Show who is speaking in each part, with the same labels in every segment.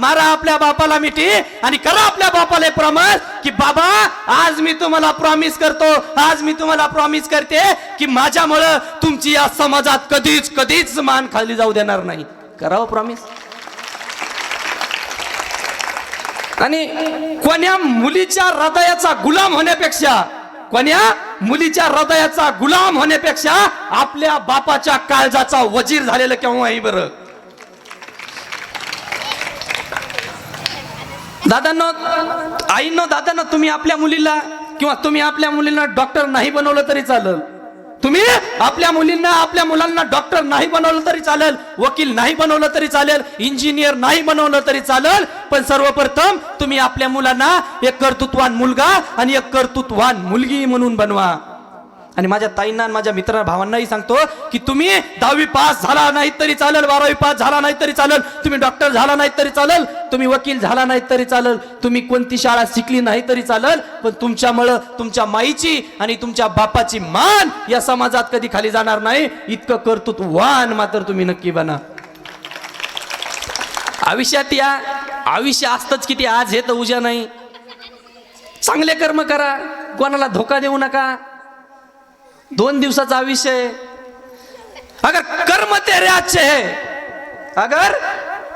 Speaker 1: मारा आपल्या बापाला मिठी आणि करा आपल्या बापाला प्रॉमिस की बाबा आज मी तुम्हाला प्रॉमिस करतो आज मी तुम्हाला प्रॉमिस करते की माझ्यामुळं तुमची या समाजात कधीच कधीच मान खाली जाऊ देणार नाही. करावं प्रॉमिस आणि कोण्या मुलीच्या हृदयाचा गुलाम होण्यापेक्षा कोण्या मुलीच्या हृदयाचा गुलाम होण्यापेक्षा आपल्या बापाच्या काळजाचा वजीर झालेलं केव्हाही बरं? दादांनो आईनो दादांना तुम्ही आपल्या मुलीला किंवा तुम्ही आपल्या मुलींना डॉक्टर नाही बनवलं तरी चालेल. तुम्ही आपल्या मुलींना आपल्या मुलांना डॉक्टर नाही बनवलं तरी चालेल वकील नाही बनवलं तरी चालेल इंजिनियर नाही बनवलं तरी चालेल पण सर्वप्रथम तुम्ही आपल्या मुलांना एक कर्तृत्वान मुलगा आणि एक कर्तृत्वान मुलगी म्हणून बनवा. आणि माझ्या ताईंना आणि माझ्या मित्रांना भावांनाही सांगतो की तुम्ही दहावी पास झाला नाही तरी चालेल बारावी पास झाला नाही तरी चालेल तुम्ही डॉक्टर झाला नाही तरी चालेल तुम्ही वकील झाला नाही तरी चालेल तुम्ही कोणती शाळा शिकली नाही तरी चालेल पण तुमच्यामुळं तुमच्या माईची आणि तुमच्या बापाची मान या समाजात कधी खाली जाणार नाही. इतकं कर्तृत्ववान मात्र तुम्ही नक्की बना. आयुष्यात या आयुष्य असतंच किती आज हे तर उद्या नाही. चांगले कर्म करा कोणाला धोका देऊ नका. दोन दिवसाचा आयुष्य आहे. अगर कर्म तेरे अच्छे है अगर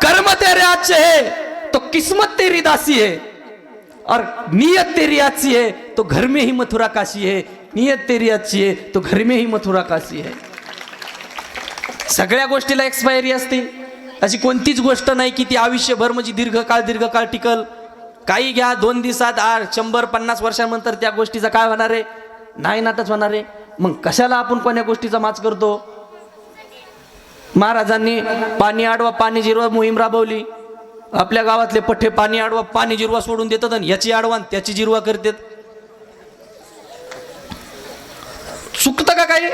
Speaker 1: कर्म तेरे अच्छे है तो किस्मत तेरी दासी है और नियत तेरी अच्छी है तो घर में ही मथुरा काशी है. नियत तेरी अच्छी आहे तो घर में ही मथुरा काशी आहे सगळ्या गोष्टीला एक्सपायरी असते अशी कोणतीच गोष्ट नाही की ती आयुष्यभर म्हणजे दीर्घकाळ दीर्घकाळ टिकल. काही घ्या दोन दिवसात आठ शंभर पन्नास वर्षांनंतर त्या गोष्टीचं काय होणार आहे? नाही नाटच होणार आहे. मग कशाला आपण कोण्या गोष्टीचा माच करतो? महाराजांनी पाणी आडवा पाणी जिरवा मोहीम राबवली. आपल्या गावातले पठ्ठे पाणी आडवा पाणी जिरवा सोडून देतात आणि याची आडवा आणि त्याची जिरवा करतात. चुकतं का काही?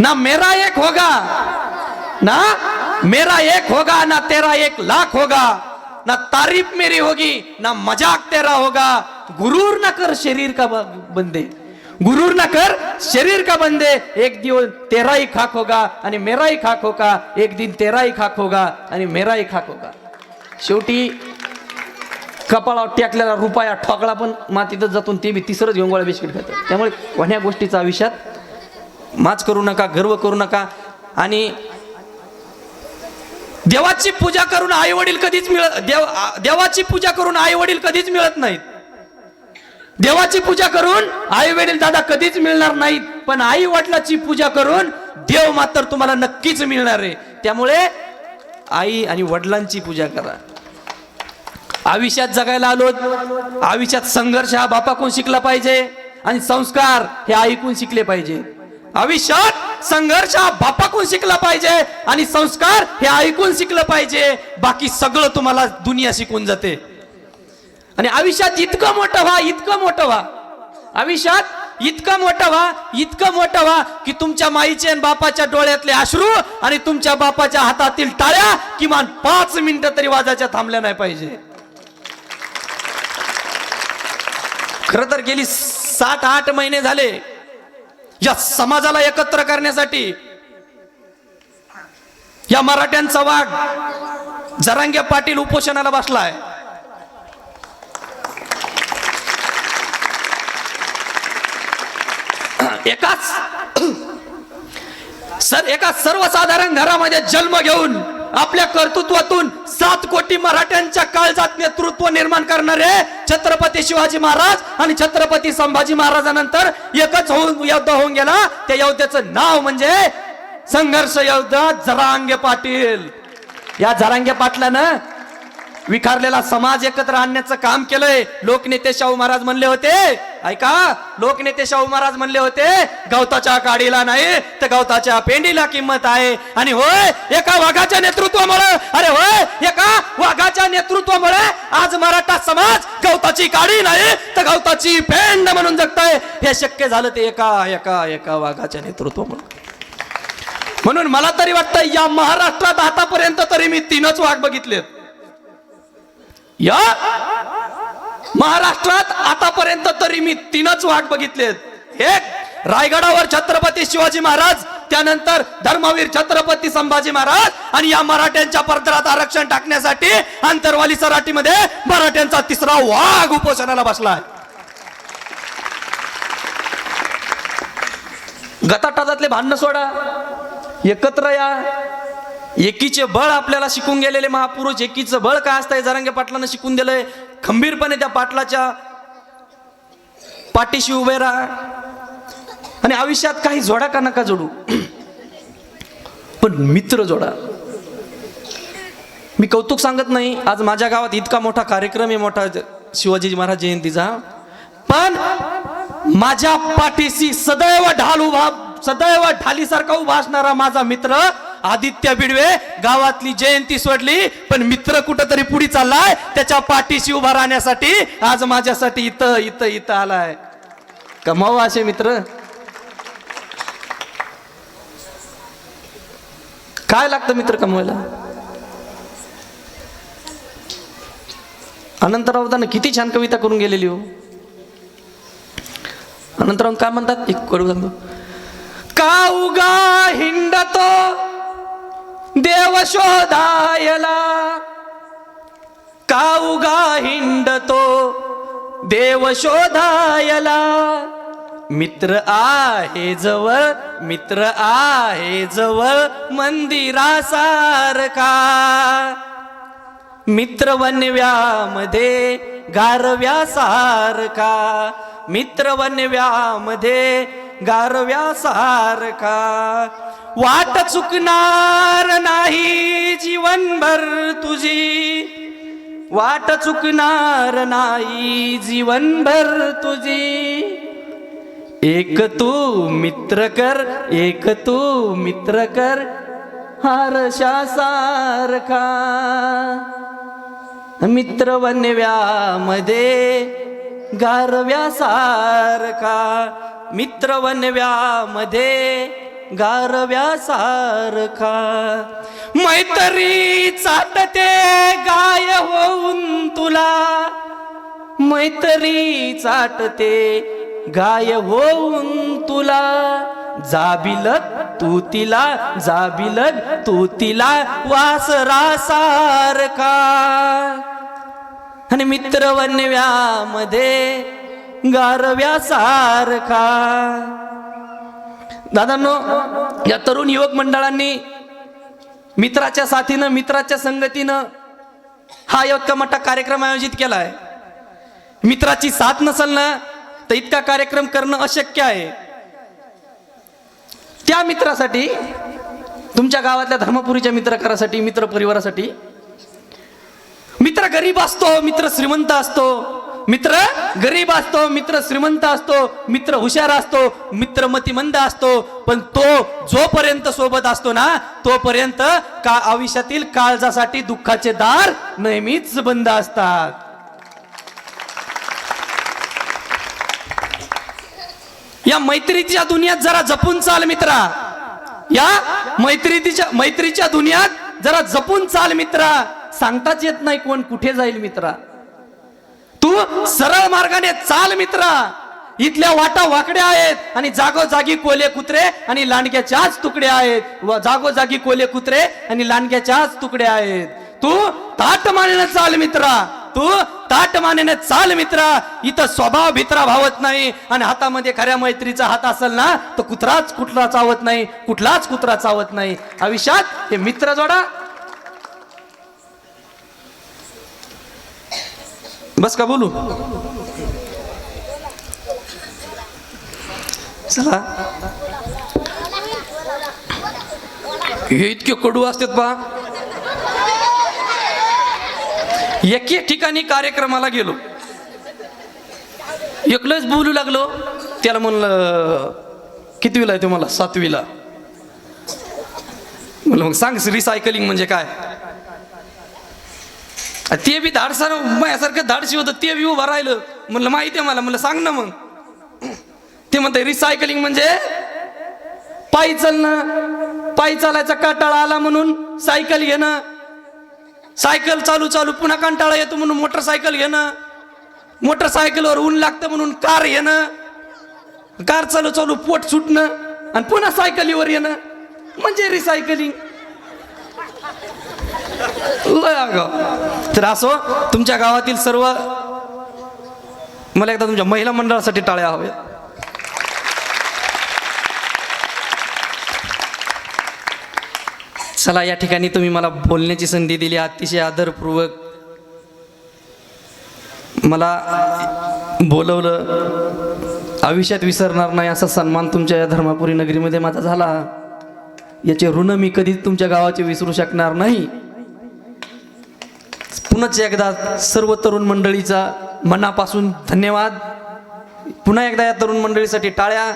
Speaker 1: ना मेरा एक होगा. ना? मेरा एक होगा ना तेरा एक लाख होगा ना तारीफ मेरी होगी ना मजाक तेरा होगा। गुरूर ना कर शरीर का ब- बंदे। गुरूर ना कर शरीर का बंदे। एक दिवस तेराही खाक होगा आणि मेराही खाक होगा। एक दिन तेराही खाक होगा आणि मेराही खाक होगा। शेवटी कपाळावर टेकलेला रुपया ठोकळा पण मातीतच जातून ते बी तिसरंच घेऊन गोळा बिस्किट खातात. त्यामुळे कोण्या गोष्टीचा आयुष्यात माच करू नका गर्व करू नका. आणि देवाची पूजा करून आई वडील कधीच मिळत देव देवाची पूजा करून आई वडील कधीच मिळत नाहीत. देवाची पूजा करून आई वडील दादा कधीच मिळणार नाहीत. पण आई वडिलाची पूजा करून देव मात्र तुम्हाला नक्कीच मिळणार आहे. त्यामुळे आई आणि वडिलांची पूजा करा. आयुष्यात जगायला आलो आयुष्यात संघर्ष हा बापाकडून शिकला पाहिजे आणि संस्कार हे ऐकून शिकले पाहिजे. आयुष्यात संघर्ष हा बापाकडून शिकला पाहिजे आणि संस्कार हे ऐकून शिकलं पाहिजे. बाकी सगळं तुम्हाला दुनिया शिकून जाते. आणि आयुष्यात इतकं मोठं व्हा इतकं मोठं व्हा. आयुष्यात इतकं मोठं व्हा इतकं मोठं व्हा की तुमच्या माईचे आणि बापाच्या डोळ्यातले अश्रू आणि तुमच्या बापाच्या हातातील टाळ्या किमान पाच मिनिटं तरी वाजायच्या थांबल्या नाही पाहिजे. खर तर गेली सात आठ महिने झाले. या समाजाला एकत्र करण्यासाठी या मराठ्यांचा वाघ जरांगे पाटील उपोषणाला बसलाय. एकाच सर एका सर्वसाधारण घरामध्ये जन्म घेऊन आपल्या कर्तृत्वातून सात कोटी मराठ्यांच्या काळजात नेतृत्व निर्माण करणारे छत्रपती शिवाजी महाराज आणि छत्रपती संभाजी महाराजानंतर एकच होऊन युद्ध होऊन गेला. त्या योद्ध्याचं नाव म्हणजे संघर्ष योद्धा जरांगे पाटील. या जरांगे पाटलानं विखारलेला समाज एकत्र आणण्याचं काम केलंय. लोकनेते शाहू महाराज म्हणले होते ऐका लोकनेते शाहू महाराज म्हणले होते गवताच्या काडीला नाही तर गवताच्या पेंडीला किंमत आहे. आणि होय एका वाघाच्या नेतृत्वामुळे अरे होय एका वाघाच्या नेतृत्वामुळे आज मराठा समाज गवताची काडी नाही तर गवताची पेंड म्हणून जगताय. हे शक्य झालं ते एका एका एका वाघाच्या नेतृत्वामुळे. म्हणून मला तरी वाटतं या महाराष्ट्रात आतापर्यंत तरी मी तीनच वाघ बघितलेत. या! महाराष्ट्रात आतापर्यंत तरी मी तीनच वाट बघितलेत एक रायगडावर छत्रपती शिवाजी महाराज त्यानंतर धर्मवीर छत्रपती संभाजी महाराज आणि या मराठ्यांच्या पदरात आरक्षण टाकण्यासाठी आंतरवाली सराटीमध्ये मराठ्यांचा तिसरा वाघ उपोषणाला बसलाय. गटाटाजातले भांडण सोडा. एकत्र या. एकीचे बळ आपल्याला शिकून गेलेले महापुरुष एकीचं बळ काय असतंय? जरांगे पाटलानं शिकून दिलंय. खंबीरपणे त्या पाटलाच्या पाठीशी उभे राहा. आणि आयुष्यात काही जोडा का नका जोडू? पण मित्र जोडा. मी कौतुक सांगत नाही आज माझ्या गावात इतका मोठा कार्यक्रम आहे मोठा शिवाजी महाराज जयंतीचा. पण माझ्या पाठीशी सदैव ढाल उभा सदैव ढालीसारखा उभा असणारा माझा मित्र आदित्य बिडवे गावातली जयंती सोडली पण मित्र कुठंतरी पुढे चाललाय त्याच्या पाठीशी उभा राहण्यासाठी आज माझ्यासाठी इथं इथं इथं आलाय. कमाव असे मित्र. काय लागतं मित्र कमवायला? अनंतरावतानं किती छान कविता करून गेलेली हो. अनंतराव काय म्हणतात? एक सांगतो का उगा हिंडतो? देव शोधायला का उगा हिंडतो देव शोधायला. मित्र आहे जवळ मित्र आहे जवळ मंदिरासारखा. मित्र वनव्यामध्ये गारव्यासारखा. मित्र वनव्यामध्ये गारव्यासारखा. वाट चुकणार नाही जीवनभर तुझी. वाट चुकणार नाही जीवनभर तुझी. एक तू मित्र कर एक तू मित्र कर हारशासारखा मित्र वनव्यामध्ये गारव्यासारखा मित्र वनव्यामध्ये गारव्यासारखा. मैत्री चाटते गाय होऊन तुला. मैत्री चाटते गाय होऊन तुला. जाबिलग तू तिला जाबिलग तू तिला वासरासारखा. आणि मित्रवन्व्यामध्ये गारव्यासारखा. दादांनो या तरुण युवक मंडळांनी मित्राच्या साथीनं मित्राच्या संगतीनं हा इतका मोठा कार्यक्रम आयोजित केलाय. मित्राची साथ नसल ना तर इतका कार्यक्रम करणं अशक्य आहे. त्या मित्रासाठी तुमच्या गावातल्या धर्मपुरीच्या मित्रकारासाठी मित्र परिवारासाठी मित्र गरीब असतो मित्र श्रीमंत असतो मित्र गरीब असतो मित्र श्रीमंत असतो मित्र हुशार असतो मित्र मतिमंद असतो पण तो जोपर्यंत सोबत असतो ना तोपर्यंत का आयुष्यातील काळजासाठी दुःखाचे दार नेहमीच बंद असतात. या मैत्रीच्या दुनियात जरा जपून चाल मित्रा. या मैत्रीच्या मैत्रीच्या दुनियात जरा जपून चाल मित्रा. सांगताच येत नाही कोण कुठे जाईल मित्रा. तू सरळ मार्गाने चाल मित्रा. इथल्या वाटा वाकड्या आहेत आणि जागोजागी कोले कुत्रे आणि लांडग्याच्याच तुकडे आहेत. व जागोजागी कोले कुत्रे आणि लांडग्याच्याच तुकडे आहेत. तू ताट मानेने चाल मित्रा. तू ताट मानेने चाल मित्रा. इथं स्वभाव भित्रा भावत नाही आणि हातामध्ये खऱ्या मैत्रीचा हात असेल ना तर कुत्राच कुठला चावत नाही कुठलाच कुत्रा चावत नाही. आयुष्यात हे मित्र जोडा. बस का बोलू चला हे इतके कडू असतात पहा एके ठिकाणी कार्यक्रमाला गेलो. एकलंच बोलू लागलो. त्याला म्हणलं कितवीला आहे तुम्हाला सातवीला. म्हणलं मग सांग रिसायकलिंग म्हणजे काय? ते बी धाडसार माझ्यासारखं धाडशी होतं ते बी उभं राहिलं. म्हणलं माहिती आहे मला म्हणलं सांग ना मग. ते म्हणते रिसायकलिंग म्हणजे पायी चालणं पायी चालायचा कंटाळा आला म्हणून सायकल घेणं. सायकल चालू चालू पुन्हा कंटाळा येतो म्हणून मोटरसायकल घेणं. मोटरसायकलवर ऊन लागतं म्हणून कार येणं कार चालू चालू पोट सुटणं. आणि पुन्हा सायकलीवर येणं. म्हणजे रिसायकलिंग लय तर असो तुमच्या गावातील सर्व मला एकदा तुमच्या महिला मंडळासाठी टाळ्या हव्या. चला या ठिकाणी तुम्ही मला बोलण्याची संधी दिली. अतिशय आदरपूर्वक मला बोलवलं. आयुष्यात विसरणार नाही असा सन्मान तुमच्या या धर्मापुरी नगरीमध्ये माझा झाला. याचे ऋण मी कधीच तुमच्या गावाचे विसरू शकणार नाही. पुनच एकदा सर्व तरुण मंडळीचा मनापासून धन्यवाद. पुन्हा एकदा या तरुण मंडळीसाठी टाळ्या.